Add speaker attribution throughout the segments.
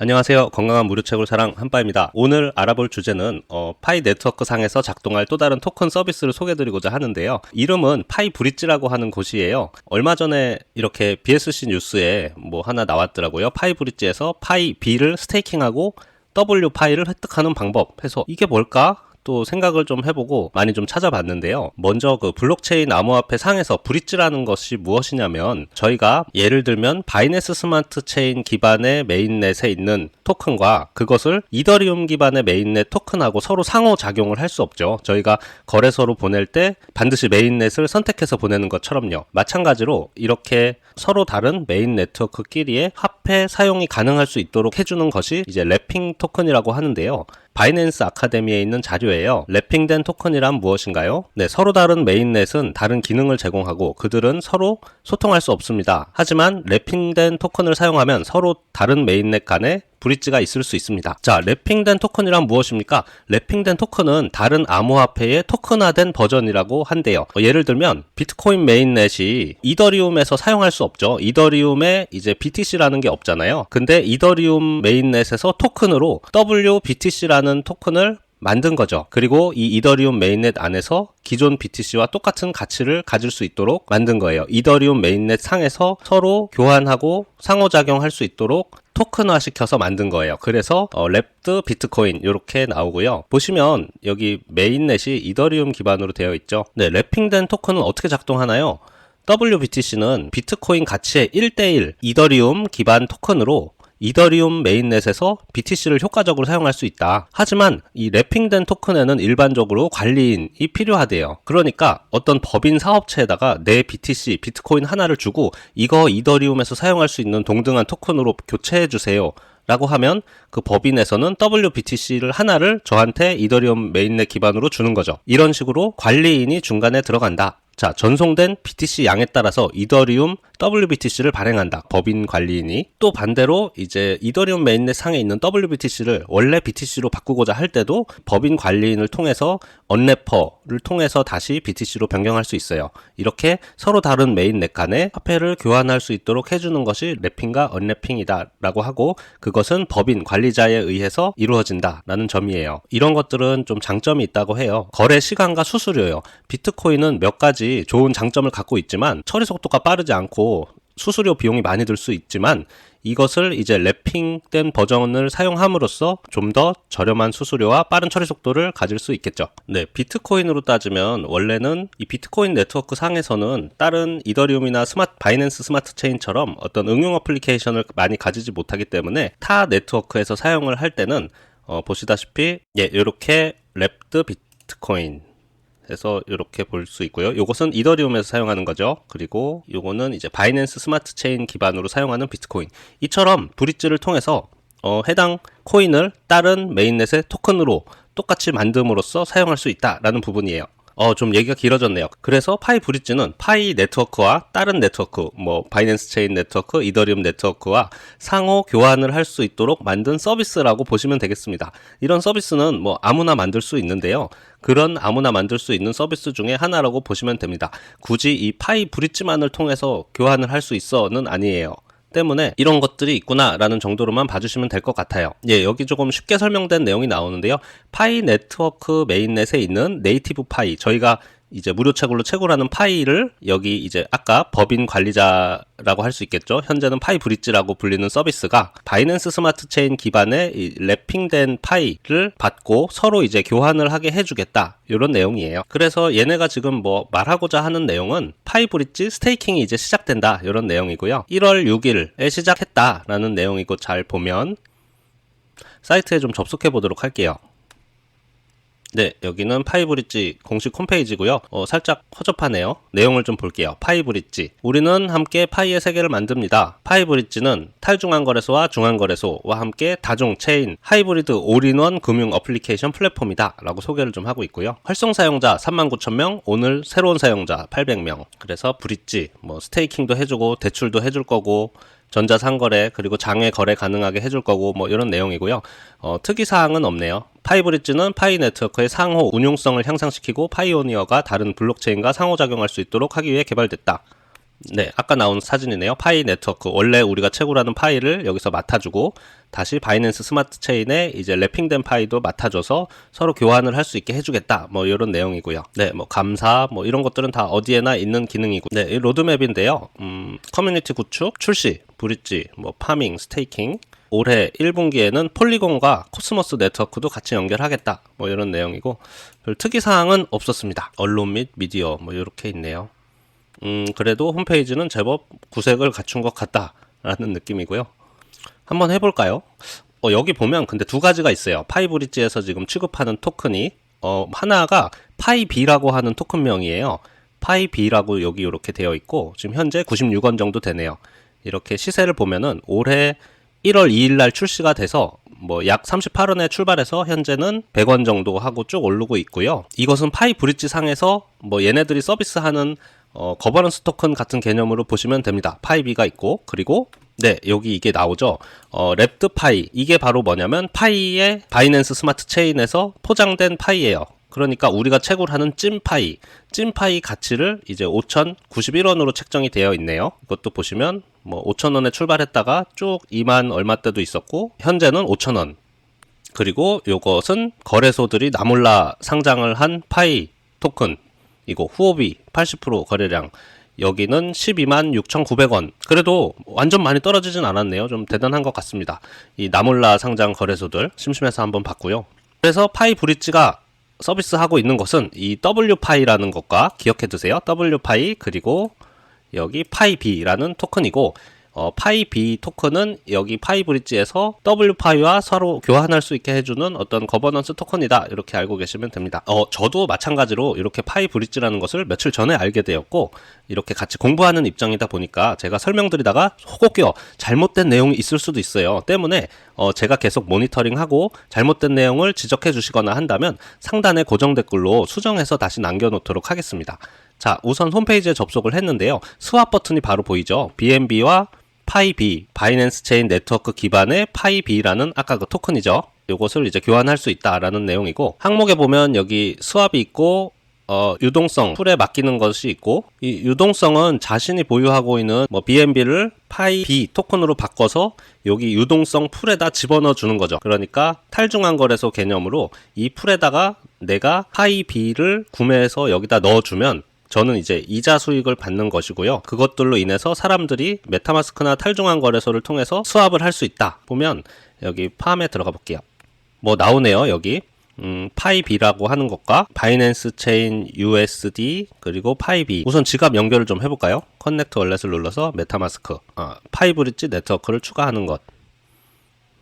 Speaker 1: 안녕하세요. 건강한 무료 채굴 사랑 한빠입니다. 오늘 알아볼 주제는 어, 파이 네트워크 상에서 작동할 또 다른 토큰 서비스를 소개드리고자 하는데요. 이름은 파이 브릿지라고 하는 곳이에요. 얼마 전에 이렇게 BSC 뉴스에 뭐 하나 나왔더라고요. 파이 브릿지에서 파이 B를 스테이킹하고 W 파이를 획득하는 방법 해서 이게 뭘까? 또 생각을 좀 해보고 많이 좀 찾아봤는데요. 먼저 그 블록체인 암호화폐 상에서 브릿지라는 것이 무엇이냐면 저희가 예를 들면 바이낸스 스마트 체인 기반의 메인넷에 있는 토큰과 그것을 이더리움 기반의 메인넷 토큰하고 서로 상호 작용을 할 수 없죠. 저희가 거래소로 보낼 때 반드시 메인넷을 선택해서 보내는 것처럼요. 마찬가지로 이렇게 서로 다른 메인 네트워크끼리의 화폐 사용이 가능할 수 있도록 해주는 것이 이제 랩핑 토큰이라고 하는데요. 바이낸스 아카데미에 있는 자료예요. 랩핑된 토큰이란 무엇인가요? 네, 서로 다른 메인넷은 다른 기능을 제공하고 그들은 서로 소통할 수 없습니다. 하지만 랩핑된 토큰을 사용하면 서로 다른 메인넷 간에 브릿지가 있을 수 있습니다. 자, 랩핑된 토큰이란 무엇입니까? 랩핑된 토큰은 다른 암호화폐의 토큰화된 버전이라고 한대요. 어, 예를 들면 비트코인 메인넷이 이더리움에서 사용할 수 없죠. 이더리움에 이제 BTC라는 게 없잖아요. 근데 이더리움 메인넷에서 토큰으로 WBTC라는 토큰을 만든 거죠. 그리고 이 이더리움 메인넷 안에서 기존 BTC와 똑같은 가치를 가질 수 있도록 만든 거예요. 이더리움 메인넷 상에서 서로 교환하고 상호작용할 수 있도록 토큰화 시켜서 만든 거예요. 그래서 어, 랩드 비트코인 이렇게 나오고요. 보시면 여기 메인넷이 이더리움 기반으로 되어 있죠. 네, 랩핑된 토큰은 어떻게 작동하나요? WBTC는 비트코인 가치의 1대1 이더리움 기반 토큰으로 이더리움 메인넷에서 BTC를 효과적으로 사용할 수 있다. 하지만 이 랩핑된 토큰에는 일반적으로 관리인이 필요하대요. 그러니까 어떤 법인 사업체에다가 내 BTC, 비트코인 하나를 주고 이거 이더리움에서 사용할 수 있는 동등한 토큰으로 교체해 주세요. 라고 하면 그 법인에서는 WBTC를 하나를 저한테 이더리움 메인넷 기반으로 주는 거죠. 이런 식으로 관리인이 중간에 들어간다. 자, 전송된 BTC 양에 따라서 이더리움 WBTC를 발행한다. 법인 관리인이. 또 반대로 이제 이더리움 메인넷 상에 있는 WBTC를 원래 BTC로 바꾸고자 할 때도 법인 관리인을 통해서 언래퍼를 통해서 다시 BTC로 변경할 수 있어요. 이렇게 서로 다른 메인넷 간에 화폐를 교환할 수 있도록 해주는 것이 랩핑과 언래핑이다 라고 하고 그것은 법인 관리자에 의해서 이루어진다라는 점이에요. 이런 것들은 좀 장점이 있다고 해요. 거래 시간과 수수료요. 비트코인은 몇 가지 좋은 장점을 갖고 있지만 처리 속도가 빠르지 않고 수수료 비용이 많이 들 수 있지만 이것을 이제 랩핑된 버전을 사용함으로써 좀 더 저렴한 수수료와 빠른 처리 속도를 가질 수 있겠죠. 네, 비트코인으로 따지면 원래는 이 비트코인 네트워크 상에서는 다른 이더리움이나 스마트 바이낸스 스마트 체인처럼 어떤 응용 어플리케이션을 많이 가지지 못하기 때문에 타 네트워크에서 사용을 할 때는 어, 보시다시피 예, 이렇게 랩드 비트코인 해서 이렇게 볼 수 있고요. 이것은 이더리움에서 사용하는 거죠. 그리고 이거는 이제 바이낸스 스마트 체인 기반으로 사용하는 비트코인. 이처럼 브릿지를 통해서 어, 해당 코인을 다른 메인넷의 토큰으로 똑같이 만듦으로써 사용할 수 있다라는 부분이에요. 어, 좀 얘기가 길어졌네요. 그래서 파이 브릿지는 파이 네트워크와 다른 네트워크, 뭐, 바이낸스 체인 네트워크, 이더리움 네트워크와 상호 교환을 할 수 있도록 만든 서비스라고 보시면 되겠습니다. 이런 서비스는 뭐 아무나 만들 수 있는데요. 그런 아무나 만들 수 있는 서비스 중에 하나라고 보시면 됩니다. 굳이 이 파이 브릿지만을 통해서 교환을 할 수 있어는 아니에요. 때문에 이런 것들이 있구나라는 정도로만 봐주시면 될 것 같아요. 예, 여기 조금 쉽게 설명된 내용이 나오는데요. 파이 네트워크 메인넷에 있는 네이티브 파이, 저희가 이제 무료 채굴로 채굴하는 파이를 여기 이제 아까 법인 관리자라고 할 수 있겠죠. 현재는 파이 브릿지라고 불리는 서비스가 바이낸스 스마트 체인 기반의 이 랩핑된 파이를 받고 서로 이제 교환을 하게 해주겠다. 이런 내용이에요. 그래서 얘네가 지금 뭐 말하고자 하는 내용은 파이 브릿지 스테이킹이 이제 시작된다. 이런 내용이고요. 1월 6일에 시작했다라는 내용이고 잘 보면 사이트에 좀 접속해 보도록 할게요. 네, 여기는 파이브릿지 공식 홈페이지고요. 어, 살짝 허접하네요. 내용을 좀 볼게요. 파이브릿지. 우리는 함께 파이의 세계를 만듭니다. 파이브릿지는 탈중앙 거래소와 중앙 거래소와 함께 다중 체인 하이브리드 올인원 금융 어플리케이션 플랫폼이다. 라고 소개를 좀 하고 있고요. 활성 사용자 39,000명, 오늘 새로운 사용자 800명. 그래서 브릿지, 뭐 스테이킹도 해주고 대출도 해줄 거고 전자상거래 그리고 장외 거래 가능하게 해줄 거고 뭐 이런 내용이고요. 어, 특이 사항은 없네요. 파이브릿지는 파이 네트워크의 상호 운용성을 향상시키고 파이오니어가 다른 블록체인과 상호작용할 수 있도록 하기 위해 개발됐다. 네, 아까 나온 사진이네요. 파이 네트워크. 원래 우리가 채굴하는 파이를 여기서 맡아주고 다시 바이낸스 스마트 체인에 이제 랩핑된 파이도 맡아줘서 서로 교환을 할 수 있게 해주겠다. 뭐 이런 내용이고요. 네, 뭐 감사 뭐 이런 것들은 다 어디에나 있는 기능이고. 네, 이 로드맵인데요. 음, 커뮤니티 구축, 출시, 브릿지, 뭐 파밍, 스테이킹. 올해 1분기에는 폴리곤과 코스모스 네트워크도 같이 연결하겠다. 뭐 이런 내용이고 별 특이 사항은 없었습니다. 언론 및 미디어 뭐 이렇게 있네요. 음, 그래도 홈페이지는 제법 구색을 갖춘 것 같다라는 느낌이고요. 한번 해볼까요? 어, 여기 보면 근데 두 가지가 있어요. 파이브리지에서 지금 취급하는 토큰이 어, 하나가 파이비라고 하는 토큰명이에요. 파이비라고 여기 이렇게 되어 있고 지금 현재 96원 정도 되네요. 이렇게 시세를 보면은 올해 1월 2일 날 출시가 돼서 뭐 약 38원에 출발해서 현재는 100원 정도 하고 쭉 오르고 있고요. 이것은 파이 브릿지 상에서 뭐 얘네들이 서비스하는 어, 거버넌스 토큰 같은 개념으로 보시면 됩니다. 파이비가 있고 그리고 네 여기 이게 나오죠. 어, 랩드 파이 이게 바로 뭐냐면 파이의 바이낸스 스마트 체인에서 포장된 파이예요. 그러니까 우리가 채굴하는 찐파이, 찐파이 가치를 이제 5,091원으로 책정이 되어 있네요. 이것도 보시면 뭐 5,000원에 출발했다가 쭉 2만 얼마 때도 있었고 현재는 5,000원. 그리고 요것은 거래소들이 나몰라 상장을 한 파이 토큰 이거 후오비 80% 거래량 여기는 12만 6,900원. 그래도 완전 많이 떨어지진 않았네요. 좀 대단한 것 같습니다. 이 나몰라 상장 거래소들 심심해서 한번 봤고요. 그래서 파이 브릿지가 서비스하고 있는 것은 이 W파이라는 것과 기억해 두세요. W파이 그리고 여기 파이비라는 토큰이고 어, 파이비 토큰은 여기 파이 브릿지에서 W파이와 서로 교환할 수 있게 해주는 어떤 거버넌스 토큰이다 이렇게 알고 계시면 됩니다. 어, 저도 마찬가지로 이렇게 파이 브릿지라는 것을 며칠 전에 알게 되었고 이렇게 같이 공부하는 입장이다 보니까 제가 설명드리다가 혹여 잘못된 내용이 있을 수도 있어요. 때문에 어, 제가 계속 모니터링하고 잘못된 내용을 지적해 주시거나 한다면 상단에 고정 댓글로 수정해서 다시 남겨놓도록 하겠습니다. 자, 우선 홈페이지에 접속을 했는데요. 스왑 버튼이 바로 보이죠. BNB와 파이비, 바이낸스 체인 네트워크 기반의 파이비라는 아까 그 토큰이죠. 요것을 이제 교환할 수 있다라는 내용이고 항목에 보면 여기 스왑이 있고 어, 유동성, 풀에 맡기는 것이 있고, 이 유동성은 자신이 보유하고 있는 뭐 BNB를 파이 B 토큰으로 바꿔서 여기 유동성 풀에다 집어넣어 주는 거죠. 그러니까 탈중앙 거래소 개념으로 이 풀에다가 내가 파이 B를 구매해서 여기다 넣어주면 저는 이제 이자 수익을 받는 것이고요. 그것들로 인해서 사람들이 메타마스크나 탈중앙 거래소를 통해서 수합을 할 수 있다. 보면 여기 팜에 들어가 볼게요. 뭐 나오네요. 여기 음, 파이비라고 하는 것과 바이낸스 체인 USD 그리고 파이비 우선 지갑 연결을 좀 해볼까요? 커넥트 월렛을 눌러서 메타마스크 아, 파이브릿지 네트워크를 추가하는 것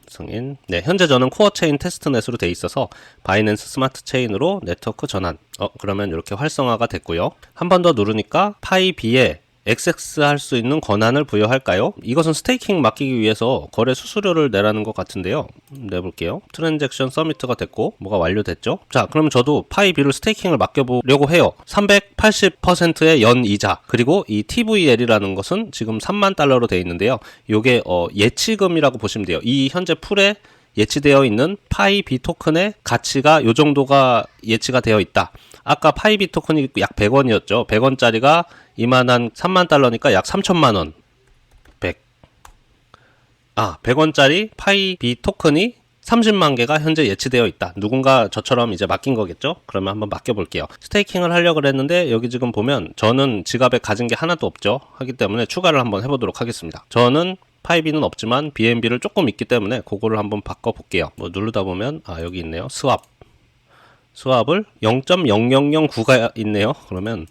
Speaker 1: 승인. 네, 현재 저는 코어 체인 테스트넷으로 돼 있어서 바이낸스 스마트 체인으로 네트워크 전환. 어, 그러면 이렇게 활성화가 됐고요. 한 번 더 누르니까 파이비에 액세스 할 수 있는 권한을 부여할까요? 이것은 스테이킹 맡기기 위해서 거래 수수료를 내라는 것 같은데요. 내볼게요. 트랜잭션 서미트가 됐고 뭐가 완료됐죠? 자, 그러면 저도 파이 비를 스테이킹을 맡겨보려고 해요. 380%의 연 이자 그리고 이 TVL이라는 것은 지금 3만 달러로 되어 있는데요. 이게 어, 예치금이라고 보시면 돼요. 이 현재 풀에 예치되어 있는 파이 비 토큰의 가치가 요 정도가 예치가 되어 있다. 아까 파이비 토큰이 약 100원이었죠. 100원짜리가 이만한 3만 달러니까 약 3천만 원. 100. 아, 100원짜리 파이비 토큰이 30만 개가 현재 예치되어 있다. 누군가 저처럼 이제 맡긴 거겠죠? 그러면 한번 맡겨볼게요. 스테이킹을 하려고 했는데 여기 지금 보면 저는 지갑에 가진 게 하나도 없죠. 하기 때문에 추가를 한번 해보도록 하겠습니다. 저는 파이비는 없지만 BNB를 조금 있기 때문에 그거를 한번 바꿔볼게요. 뭐 누르다 보면 아 여기 있네요. 스왑. 스왑을 0.0009가 있네요. 그러면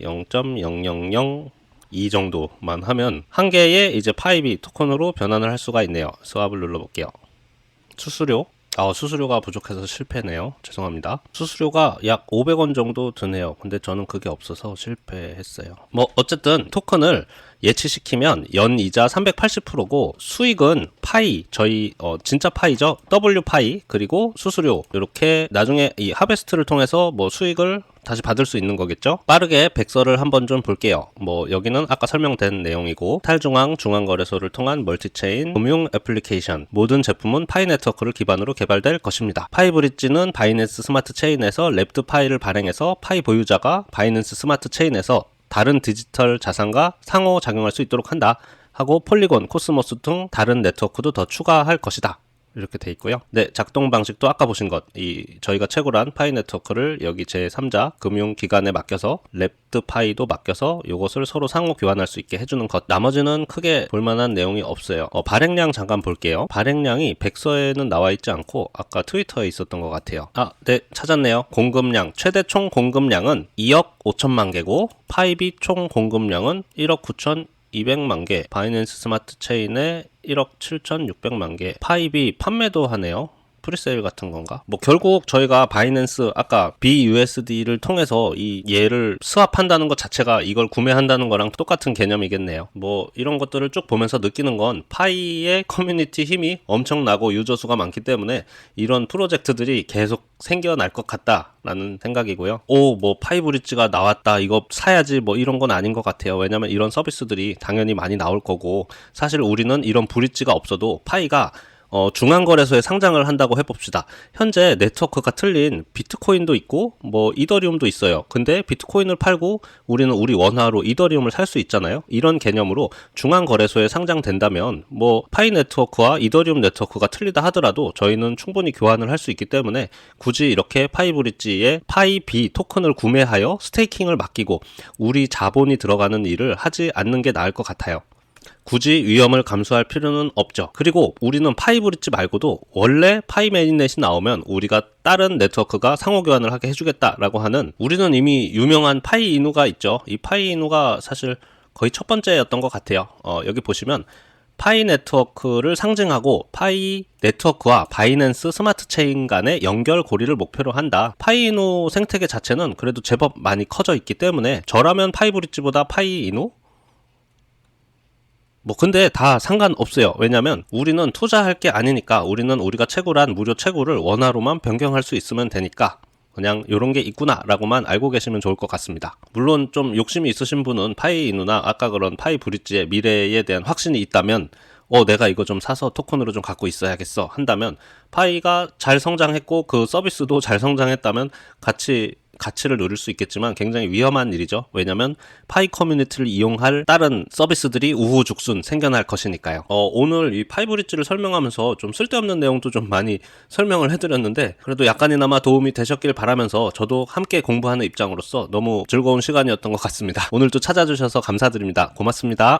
Speaker 1: 0.0002 정도만 하면 한 개의 이제 파이비 토큰으로 변환을 할 수가 있네요. 스왑을 눌러볼게요. 수수료 아, 수수료가 부족해서 실패네요. 죄송합니다. 수수료가 약 500원 정도 드네요. 근데 저는 그게 없어서 실패했어요. 뭐 어쨌든 토큰을 예치시키면 연 이자 380%고 수익은 파이 저희 어 진짜 파이죠. W 파이 그리고 수수료 이렇게 나중에 이 하베스트를 통해서 뭐 수익을 다시 받을 수 있는 거겠죠? 빠르게 백서를 한번 좀 볼게요. 뭐 여기는 아까 설명된 내용이고 탈중앙 중앙거래소를 통한 멀티체인 금융 애플리케이션 모든 제품은 파이 네트워크를 기반으로 개발될 것입니다. 파이 브릿지는 바이낸스 스마트 체인에서 랩드 파이를 발행해서 파이 보유자가 바이낸스 스마트 체인에서 다른 디지털 자산과 상호 작용할 수 있도록 한다. 하고 폴리곤, 코스모스 등 다른 네트워크도 더 추가할 것이다. 이렇게 돼 있고요. 네, 작동 방식도 아까 보신 것, 이 저희가 채굴한 파이 네트워크를 여기 제 3자 금융 기관에 맡겨서 랩드 파이도 맡겨서 이것을 서로 상호 교환할 수 있게 해주는 것. 나머지는 크게 볼만한 내용이 없어요. 어, 발행량 잠깐 볼게요. 발행량이 백서에는 나와 있지 않고 아까 트위터에 있었던 것 같아요. 아, 네, 찾았네요. 공급량 최대 총 공급량은 2억 5천만 개고 파이비 총 공급량은 1억 9천 200만 개, 바이낸스 스마트 체인에 1억 7,600만 개, 파이비 판매도 하네요. 프리세일 같은 건가? 뭐 결국 저희가 바이낸스 아까 BUSD를 통해서 이 얘를 스왑한다는 것 자체가 이걸 구매한다는 거랑 똑같은 개념이겠네요. 뭐 이런 것들을 쭉 보면서 느끼는 건 파이의 커뮤니티 힘이 엄청나고 유저 수가 많기 때문에 이런 프로젝트들이 계속 생겨날 것 같다라는 생각이고요. 오, 뭐 파이 브릿지가 나왔다. 이거 사야지 뭐 이런 건 아닌 것 같아요. 왜냐면 이런 서비스들이 당연히 많이 나올 거고 사실 우리는 이런 브릿지가 없어도 파이가 어, 중앙거래소에 상장을 한다고 해봅시다. 현재 네트워크가 틀린 비트코인도 있고, 뭐, 이더리움도 있어요. 근데 비트코인을 팔고 우리는 우리 원화로 이더리움을 살 수 있잖아요. 이런 개념으로 중앙거래소에 상장된다면, 뭐, 파이 네트워크와 이더리움 네트워크가 틀리다 하더라도 저희는 충분히 교환을 할 수 있기 때문에 굳이 이렇게 파이 브릿지에 파이 B 토큰을 구매하여 스테이킹을 맡기고 우리 자본이 들어가는 일을 하지 않는 게 나을 것 같아요. 굳이 위험을 감수할 필요는 없죠. 그리고 우리는 파이 브릿지 말고도 원래 파이 메인넷이 나오면 우리가 다른 네트워크가 상호 교환을 하게 해주겠다라고 하는 우리는 이미 유명한 파이 이누가 있죠. 이 파이 이누가 사실 거의 첫 번째였던 것 같아요. 어, 여기 보시면 파이 네트워크를 상징하고 파이 네트워크와 바이낸스 스마트 체인 간의 연결 고리를 목표로 한다. 파이이누 생태계 자체는 그래도 제법 많이 커져 있기 때문에 저라면 파이 브릿지보다 파이이누 뭐 근데 다 상관없어요. 왜냐면 우리는 투자할 게 아니니까 우리는 우리가 채굴한 무료 채굴을 원화로만 변경할 수 있으면 되니까 그냥 요런 게 있구나라고만 알고 계시면 좋을 것 같습니다. 물론 좀 욕심이 있으신 분은 파이 누나 아까 그런 파이 브릿지의 미래에 대한 확신이 있다면 어 내가 이거 좀 사서 토큰으로 좀 갖고 있어야겠어 한다면 파이가 잘 성장했고 그 서비스도 잘 성장했다면 같이 가치를 누릴 수 있겠지만 굉장히 위험한 일이죠. 왜냐면 파이 커뮤니티를 이용할 다른 서비스들이 우후죽순 생겨날 것이니까요. 어, 오늘 이 파이 브릿지를 설명하면서 좀 쓸데없는 내용도 좀 많이 설명을 해드렸는데 그래도 약간이나마 도움이 되셨길 바라면서 저도 함께 공부하는 입장으로서 너무 즐거운 시간이었던 것 같습니다. 오늘도 찾아주셔서 감사드립니다. 고맙습니다.